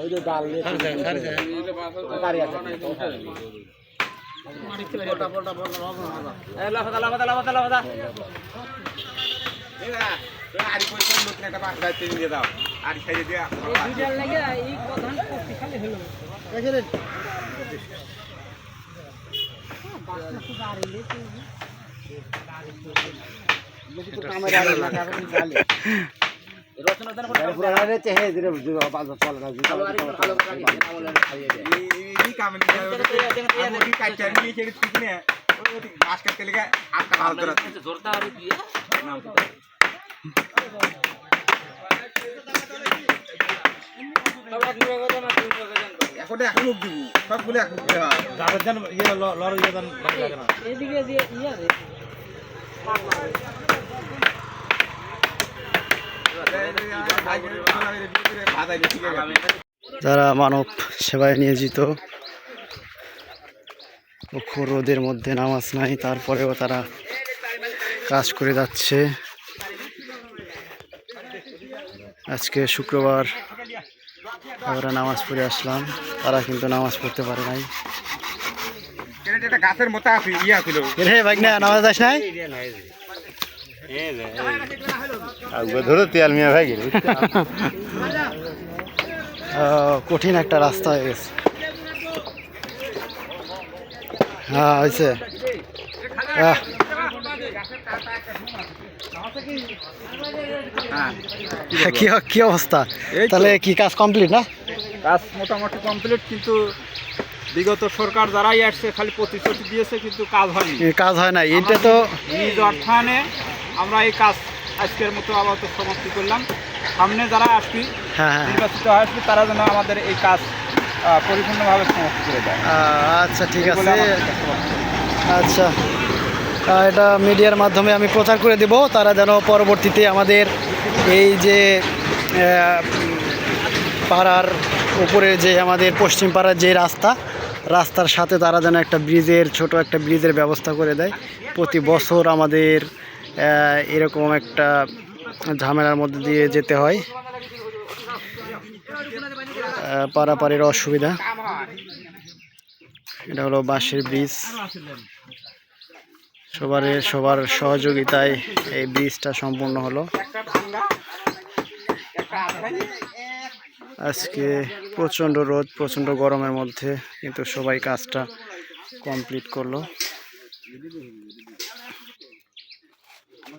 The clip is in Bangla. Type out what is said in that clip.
ওই যে ডাল নিয়ে গাড়ি আছে এখন এখন মুখ দিব সবগুলো এখন এদিকে দিয়ে ইয়ে রে যারা মানব সেবায় নিয়োজিত রোদের মধ্যে নামাজ নাই তারপরেও তারা কাজ করে যাচ্ছে। আজকে শুক্রবার আমরা নামাজ পড়ে আসলাম তারা কিন্তু নামাজ পড়তে পারে নাই। এটা গাছের মতো আছে ইয়া ছিল। রে ভাই না নামাজ যাস নাই? ধরো তেল মিয়া ভাই গেল। আহ, কঠিন একটা রাস্তা হয়ে গেছে। হ্যাঁ হয়েছে। আহ, কি কি অবস্থা? এই তাহলে কি কাজ কমপ্লিট না? কাজ মোটামুটি কমপ্লিট কিন্তু বিগত সরকার যারাই আসছে খালি প্রতিশ্রুতি দিয়েছে কিন্তু কাজ হয়নি। কাজ হয় না এটা তো নিজ অর্থায়নে আমরা এই কাজ আজকের মতো আপাতত সমাপ্তি করলাম। সামনে যারা আসবি হ্যাঁ হ্যাঁ নির্বাচিত আসবি তারা যেন আমাদের এই কাজ পরিপূর্ণভাবে সমাপ্ত করে দেয়। আচ্ছা ঠিক আছে। আচ্ছা। এটা মিডিয়ার মাধ্যমে আমি প্রচার করে দেব। তারা যেন পরবর্তীতে আমাদের এই যে পাড়ার উপরে যে আমাদের পশ্চিম পাড়ার যে রাস্তা রাস্তার সাথে তারা যেন একটা ব্রিজের ছোট একটা ব্রিজের ব্যবস্থা করে দেয়। প্রতি বছর আমাদের এরকম একটা ঝামেলার মধ্যে দিয়ে যেতে হয়। পারাপারের অসুবিধা। এটা হলো বাঁশের ব্রিজ। সবার সবার সহযোগিতায় এই ব্রিজটা সম্পূর্ণ হলো। আজকে প্রচণ্ড রোদ, প্রচণ্ড গরমের মধ্যে কিন্তু সবাই কাজটা কমপ্লিট করল।